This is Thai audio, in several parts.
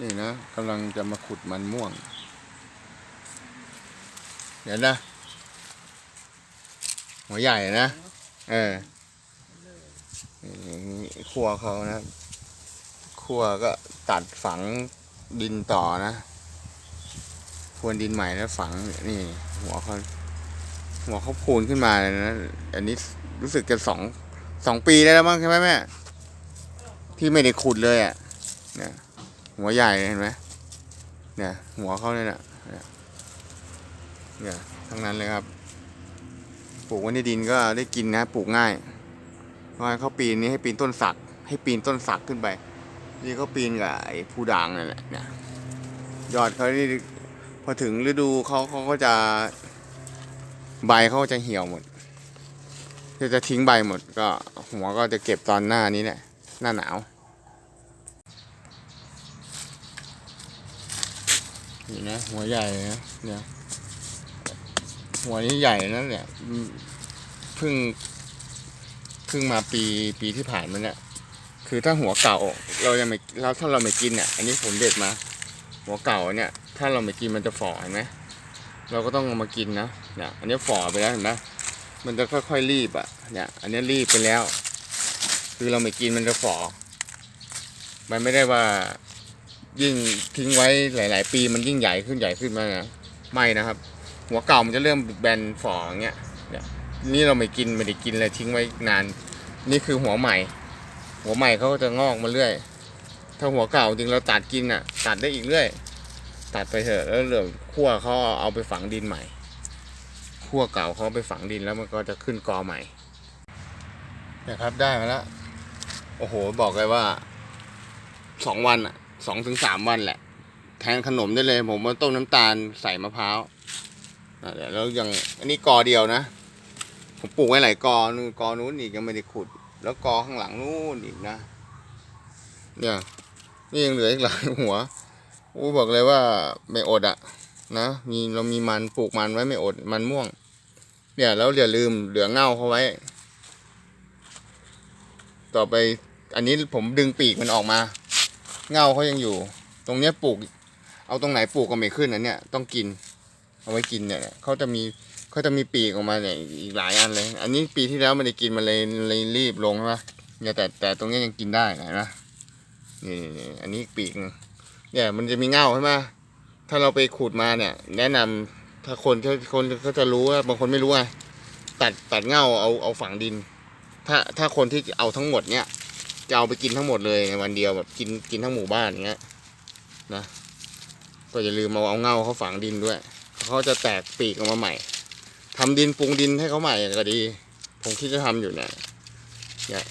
นี่นะกำลังจะมาขุดมันม่วง เดี๋ยวนะ หัวใหญ่นะ เออขั้วเขานะขั้วก็ตัดฝังดินต่อนะพรวนดินใหม่แล้วฝังนี่หัวเขาหัวเขาพูนขึ้นมาเลยนะ อันนี้รู้สึกจะสองสองปีได้แล้วมั้งใช่ไหมแม่ ที่ไม่ได้ขุดเลยอะเนี่ย หัวใหญ่เห็นไหมเนี่ย หัวเขาเนี่ยนะเนี่ยเนี่ยทั้งนั้นเลยครับ ปลูกไว้ในดินก็ได้กินนะ ปลูกง่ายเพราะเขาปีนนี้ให้ปีนต้นสัก ให้ปีนต้นสักขึ้นไป นี่เขาปีนกับไอ้ผู้ด่างนั่นแหละเนี่ยยอดเขานี่พอถึงฤดูเขาเขาก็จะใบเขาจะเหี่ยวหมดก็จะทิ้งใบหมดก็หัวก็จะเก็บตอนหน้านี้แหละหน้าหนาว นี่นะหัวใหญ่นะเนี่ยหัวนี้ใหญ่นะเนี่ยเพิ่งเพิ่งมาปีปีที่ผ่านมาเนี่ยคือถ้าหัวเก่าเรายังไม่เราถ้าเราไม่กินเนี่ยอันนี้ผมเด็ดมา หัวเก่าเนี่ย ถ้าเราไม่กินมันจะฝ่อเห็นไหมเราก็ต้องเอามากินนะเนี่ยอันนี้ฝ่อไปแล้วเห็นไหมมันจะค่อยๆรีบอะเนี่ย อันนี้รีบไปแล้ว คือเราไม่กินมันจะฝ่อมันไม่ได้ว่า ยิ่งทิ้งไว้หลาย ๆ ปีมันยิ่งใหญ่ขึ้นใหญ่ขึ้นมานะไม่นะครับ หัวเก่ามันจะเริ่มแบนฝ่ออย่างเงี้ยเนี่ยนี่เราไม่กินไม่ได้กินเลยทิ้งไว้นาน นี่คือหัวใหม่ หัวใหม่เขาก็จะงอกมาเรื่อย ถ้าหัวเก่าจริงเราตัดกินอะ ตัดได้อีกเรื่อย ตัดไปเถอะแล้วเหลือขั้วเขาเอาไปฝังดินใหม่ขั้วเก่าเขาเอาไปฝังดินแล้วมันก็จะขึ้นกอใหม่นะครับได้มาแล้วโอ้โหบอกเลยว่าสองวันอะ สองถึงสามวันแหละ แทนขนมได้เลย ผมมาต้มน้ำตาลใส่มะพร้าวเดี๋ยวแล้วอยังอันนี้กอเดียวนะ ผมปลูกไว้หลายกอนู่นกอนู้นอีกยังไม่ได้ขุด แล้วกอข้างหลังนู่นอีกนะ เนี่ยนี่ยังเหลืออีกหลายหัวโอ้บอกเลยว่าไม่อดอะนะมีเรามีมันปลูกมันไว้ไม่อดมันม่วง เนี่ยแล้วอย่าลืมเหลือเง่าเขาไว้ ต่อไปอันนี้ผมดึงปีกมันออกมา เงาเขายังอยู่ ตรงเนี้ยปลูก เอาตรงไหนปลูกก็ไม่ขึ้นนะเนี่ย ต้องกิน เอาไว้กินเนี่ยเขาจะมีเขาจะมีปีกออกมาเนี่ยอีกหลายอันเลย อันนี้ปีที่แล้วไม่ได้กินมันเลยเลยรีบลงใช่ไหมเนี่ยแต่แต่ตรงเนี้ยยังกินได้นะนี่อันนี้ปีกเนี่ยมันจะมีเงาใช่ไหมถ้าเราไปขูดมาเนี่ย แนะนำถ้าคนถ้าคนก็จะรู้ว่าบางคนไม่รู้ไงตัดตัดเงาเอาเอาฝังดิน ถ้าถ้าคนที่เอาทั้งหมดเนี่ย จะเอาไปกินทั้งหมดเลยในวันเดียวแบบกินกินทั้งหมู่บ้านอย่างเงี้ยนะก็อย่าลืมเอาเอาเงาเขาฝังดินด้วยเขาจะแตกปีกออกมาใหม่ทำดินปรุงดินให้เขาใหม่ก็ดี ผมคิดจะทำอยู่เนี่ยเนี่ย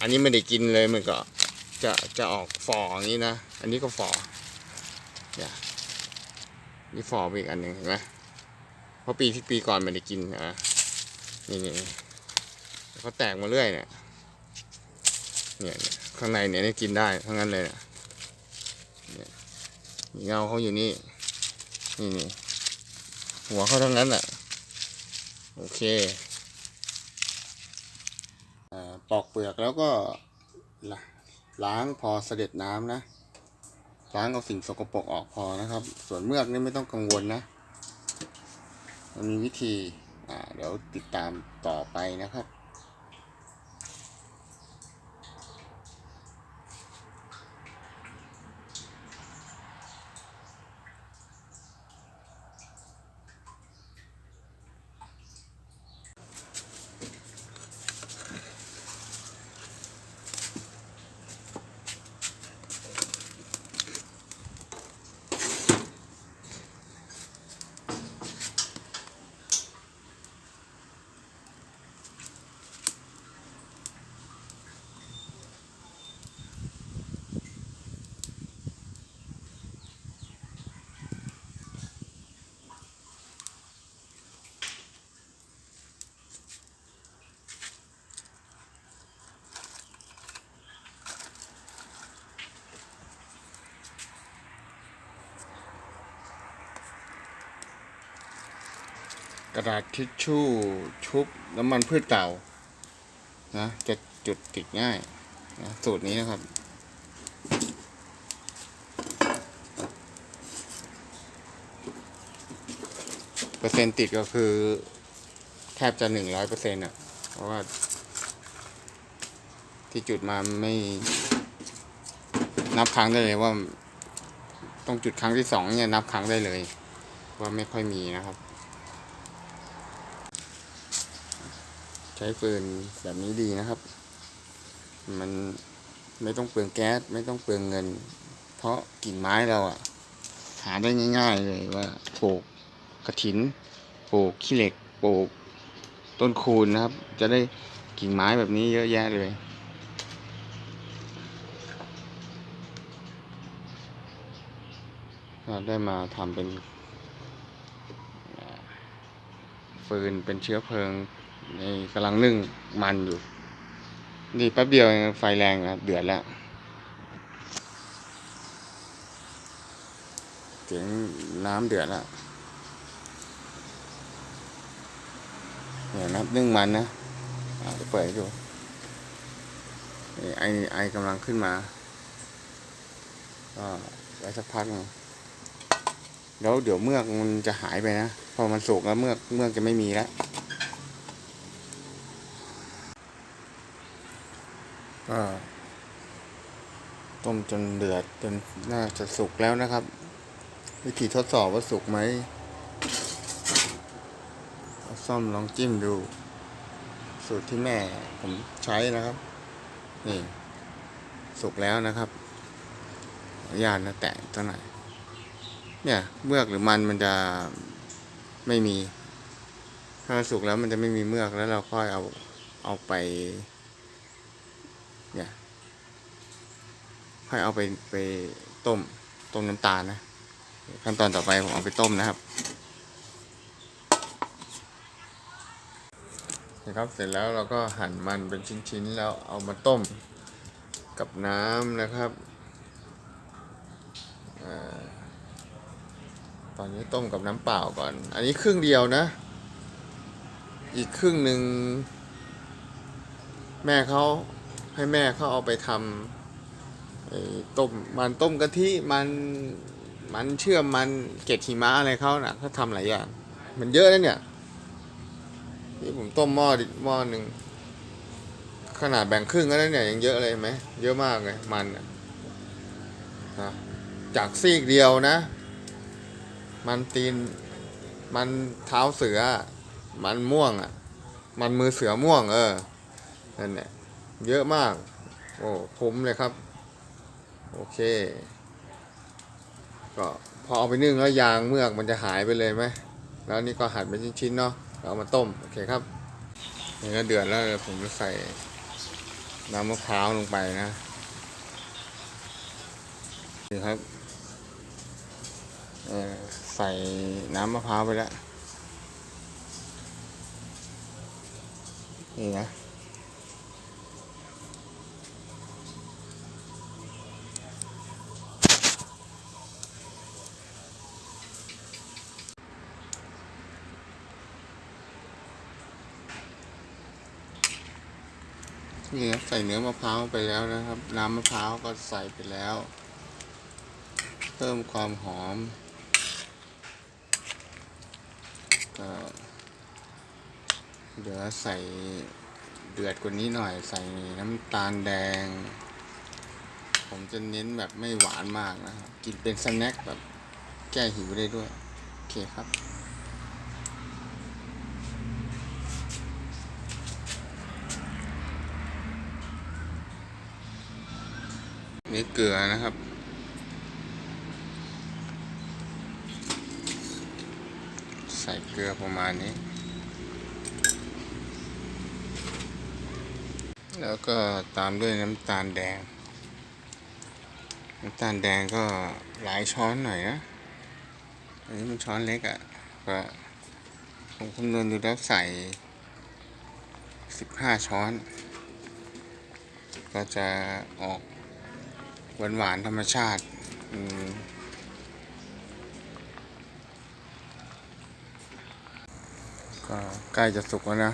อันนี้ไม่ได้กินเลยมันก็จะจะออกฝออย่างนี้นะอันนี้ก็ฝอเนี่ยนี่ฝออีกอันหนึ่งเห็นไหมเพราะปีที่ปีก่อนไม่ได้กินนะนี่นี่เขาแตกมาเรื่อยเนี่ย เนี่ยข้างในเนี่ยนี่กินได้ทั้งนั้นเลยเนี่ยเนี่ยเงาเขาอยู่นี่ นี่นี่หัวเขาทั้งนั้นแหละโอเคปอกเปลือกแล้วก็ล้างพอเสด็จน้ำนะ ล้างเอาสิ่งสกปรกออกพอนะครับ ส่วนเมือกนี่ไม่ต้องกังวลนะมันมีวิธีเดี๋ยวติดตามต่อไปนะครับ กระดาษทิชชู่ชุบน้ำมันพืชเต่านะจะจุดติดง่ายนะสูตรนี้นะครับ เปอร์เซ็นต์ติดก็คือแทบจะหนึ่งร้อยเปอร์เซ็นต์อะ เพราะว่า ที่จุดมาไม่นับครั้งได้เลยว่า ต้องจุดครั้งที่สองเนี่ยนับครั้งได้เลย ว่าไม่ค่อยมีนะครับ ใช้ฟืนแบบนี้ดีนะครับ มันไม่ต้องเปลืองแก๊สไม่ต้องเปลืองเงิน เพราะกิ่งไม้เราอะหาได้ง่าย ๆ เลยว่าปลูกกระถินปลูกขี้เหล็กปลูกต้นคูนนะครับ จะได้กิ่งไม้แบบนี้เยอะแยะเลยเราได้มาทำเป็นฟืนเป็นเชื้อเพลิง นกำลังนึ่งมันอยู่ นี่แป๊บเดียวไฟแรงนะเดือดแล้วเสียงน้ำเดือดแล้วเนี่ยนะนึ่งมันนะอ่าเดี๋ยวเปิดให้ดูนี่ไอไอกำลังขึ้นมาก็ไว้สักพักนึงแล้วเดี๋ยวเมือกมันจะหายไปนะ พอมันสุกแล้วเมือกเมือกจะไม่มีแล้ว ก็ต้มจนเดือดจนน่าจะสุกแล้วนะครับ วิธีทดสอบว่าสุกไหมเอาซ่อมลองจิ้มดู สูตรที่แม่ผมใช้นะครับ นี่ สุกแล้วนะครับขออนุญาตนะแตะตัวไหนอยเนี่ยเมือกหรือมันมันจะไม่มี ถ้าสุกแล้วมันจะไม่มีเมือกแล้วเราค่อยเอาเอาไป เนี่ย ค่อยเอาไปไปต้มต้มน้ำตาลนะ ขั้นตอนต่อไปผมเอาไปต้มนะครับนะครับเสร็จแล้วเราก็หั่นมันเป็นชิ้นๆแล้วเอามาต้มกับน้ำนะครับอตอนนี้ต้มกับน้ำเปล่าก่อน อันนี้ครึ่งเดียวนะ อีกครึ่งหนึ่งแม่เขาให้แม่เขาเอาไปทำ ต้มมันต้มกะทิมันมันเชื่อมมันเกล็ดหิมะอะไรเขาน่ะเขาทำหลายอย่าง มันเยอะนะเนี่ยนี่ผมต้มหม้อหม้อหนึ่งขนาดแบ่งครึ่งก็ได้เนี่ยยังเยอะเลยไหมเยอะมากเลยมันนะจากซีกเดียวนะ มันตีนมันเท้าเสือ มันม่วงอะ มันมือเสือม่วง เออนั่นแหละเยอะมาก โอ้คุ้มเลยครับ โอเค ก็พอเอาไปนึ่งแล้วยางเมือกมันจะหายไปเลยไหมแล้วนี่ก็หั่นเป็นชิ้นๆเนาะแล้วเอามาต้มโอเคครับนี่ก็เดือดแล้วผมจะใส่น้ำมะพร้าวลงไปนะนี่ครับใส่น้ำมะพร้าวไปแล้วนี่นะ นี่ครับใส่เนื้อมะพร้าวไปแล้วนะครับ น้ำมะพร้าวก็ใส่ไปแล้ว เพิ่มความหอมก็เดี๋ยวใส่เดือดกว่านี้หน่อย ใส่น้ำตาลแดง ผมจะเน้นแบบไม่หวานมากนะครับ กินเป็นสแน็คแบบแก้หิวได้ด้วย โอเคครับ นี่ เกลือนะครับ ใส่เกลือประมาณนี้ แล้วก็ตามด้วยน้ำตาลแดง น้ำตาลแดงก็หลายช้อนหน่อยนะอันนี้มันช้อนเล็กอะ่ะก็ผมคำนวณดูแล้วใส่สิบห้าช้อน ก็จะออก หวานหวานๆธรรมชาติก็ใกล้จะสุกแล้วนะ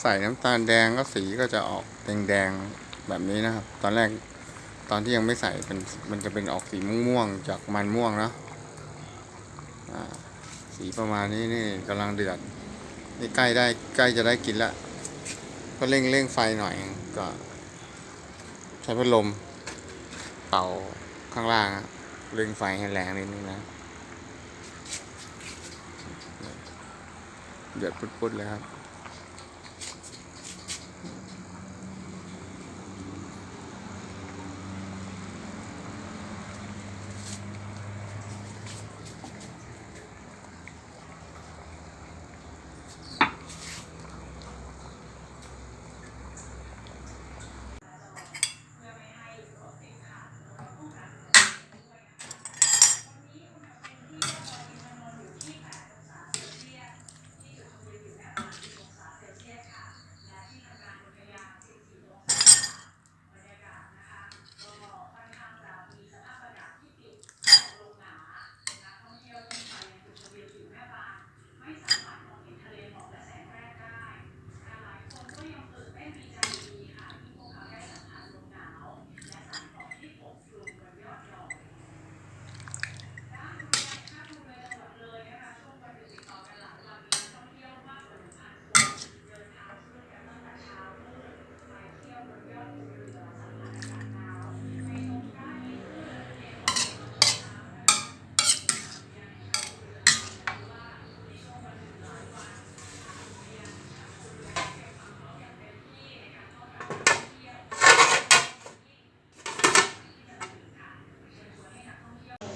ใส่น้ำตาลแดงก็สีก็จะออกแดงๆแบบนี้นะครับ ตอนแรกตอนที่ยังไม่ใส่เป็นมันจะเป็นออกสีม่วงๆจากมันม่วงนะสีประมาณนี้นี่กำลังเดือดนี่ใกล้ได้ใกล้จะได้กินแล้วก็เร่งเร่งไฟหน่อยก็ใช้พัดลมาข้างล่างเร่งไฟให้แรงนิดนึงนะเดือดพุดๆเลยครับ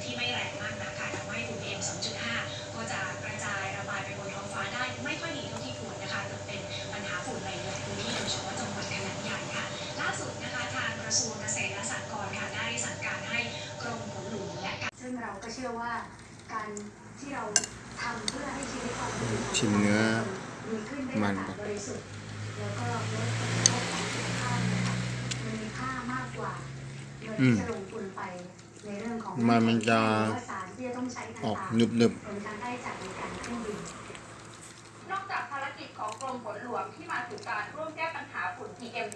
ที่ไม่แรงมากนักค่ะทำให้ฝุ่น PM 2.5 ก็จะกระจายระบายไปบนท้องฟ้าได้ไม่ค่อยดีเท่าที่ควรนะคะเกิดเป็นปัญหาฝุ่นในหลายพื้นที่โดยเฉพาะจังหวัดขนาดใหญ่ค่ะ ล่าสุดนะคะทางกระทรวงเกษตรและสหกรณ์ค่ะได้สั่งการให้กรมฝนหลวงและการ ซึ่ง เราก็เชื่อว่าการที่เราทำเพื่อให้ชีวิตความเป็นอยู่ของชิมเนื้อดีขึ้นได้มันอากาศบริสุทธิ์แล้วก็ลดผลกระทบของสุขภาพนะคะมันมีค่ามากกว่าเงินที่จะลงทุนไปในเรื่องของมันมันจะ หรือว่าสารที่จะต้องใช้ออกต่างหนึบหนึบๆรวมทั้งค่าใช้จ่ายในการเครื่องบิน นอกจากภารกิจของกรมฝนหลวงที่มาสู่การร่วมแก้ปัญหาฝุ่น PM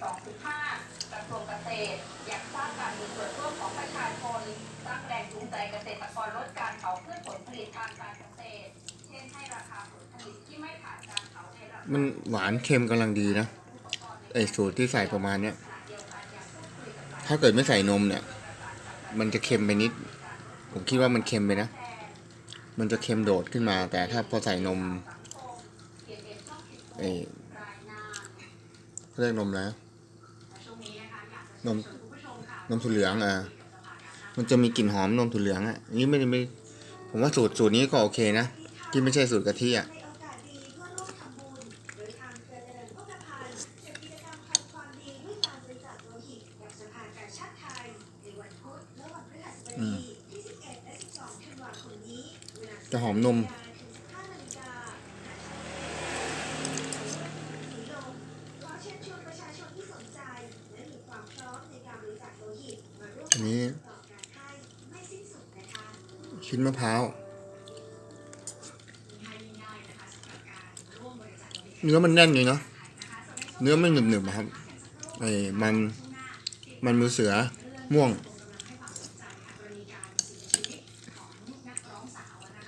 2.5กระทรวงเกษตร อยากสร้างการมีส่วนร่วมของประชาชนสร้างแรงจูงใจเกษตรกรลดการเผาพืชผลผลิตทางการเกษตร เช่นให้ราคาผลผลิตที่ไม่ผ่านการเผาในราคามันหวานเค็มกำลังดีนะไอสูตรที่ใส่ประมาณเนี้ยถ้าเกิดไม่ใส่นมเนี่ย มันจะเค็มไปนิด ผมคิดว่ามันเค็มไปนะ มันจะเค็มโดดขึ้นมา แต่ถ้าพอใส่นมเอเรียกนมแล้วนี้นะนมเชิญคุณผู้ชมค่ะนมถั่วเหลืองอะ มันจะมีกลิ่นหอมนมถั่วเหลืองอะ่ะนี่ไม่ไม่ผมว่าสูตรสูตรนี้ก็โอเคนะ ที่ไม่ใช่สูตรกะทิอะ่ะจะหอมนม ถึง15นาฬิกาสีลมขอเชิญชวนประชาชนที่สนใจ และมีความพร้อมในการบริจาคโลหิตมาร่วม อันนี้ ต่อการให้ไม่สิ้นสุดนะคะ ชิ้นมะพร้าวง่ายๆนะคะสำหรับการร่วมบริจาคโลหิตเนื้อมันแน่นเลยเนาะ เนื้อไม่หนึบหนึบๆอะครับ ไอ้มัน มันมือเสือม่วง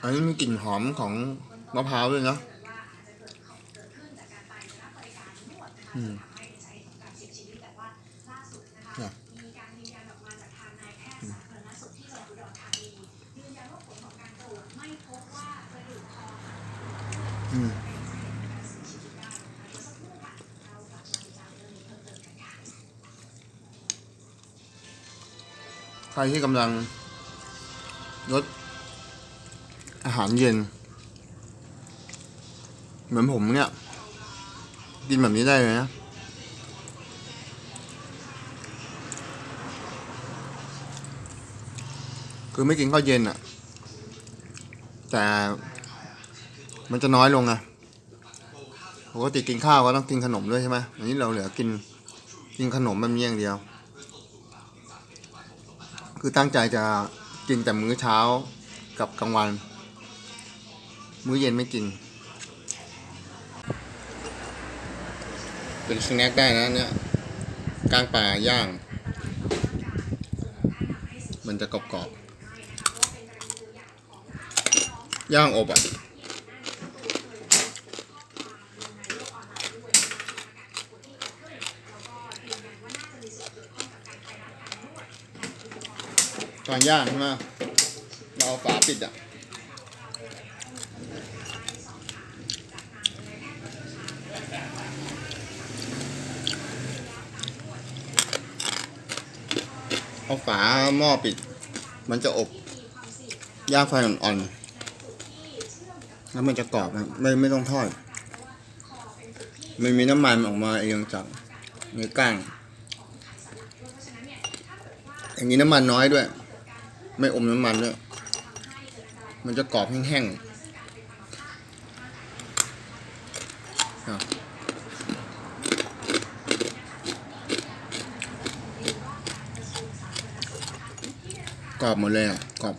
อันนี้มีกลิ่นหอมของมะพร้าวด้วยเนาะ อืม ใครที่กำลังลดอาหารเย็น เหมือนผมเนี่ย กินแบบนี้ได้เลยนะคือไม่กินข้าวเย็นอะ่ะแต่ มันจะน้อยลงอะปกติกินข้าวก็ต้องกินขนมด้วยใช่ไหมอันนี้เราเหลือกินกินขนมแบบนี้อย่างเดียว คือตั้งใจจะกินแต่มื้อเช้ากับกลางวัน มื้อเย็นไม่กิน เป็นสแน็คได้นะเนี่ยกลางป่าย่าง มันจะกรอบๆย่างอบอะ ตอนย่างใช่ไหมเราเอาฝาปิดอะเอาฝาหม้อปิด มันจะอบย่างไฟอ่อนๆ แล้วมันจะกรอบนะไม่ไม่ต้องทอด มันมีน้ำมันออกมาเองจากเนื้อก้างอย่างนี้น้ำมันน้อยด้วย ไม่อมน้ำมันด้วย มันจะกรอบแห้งๆกรอบหมดเลยอะกรอบ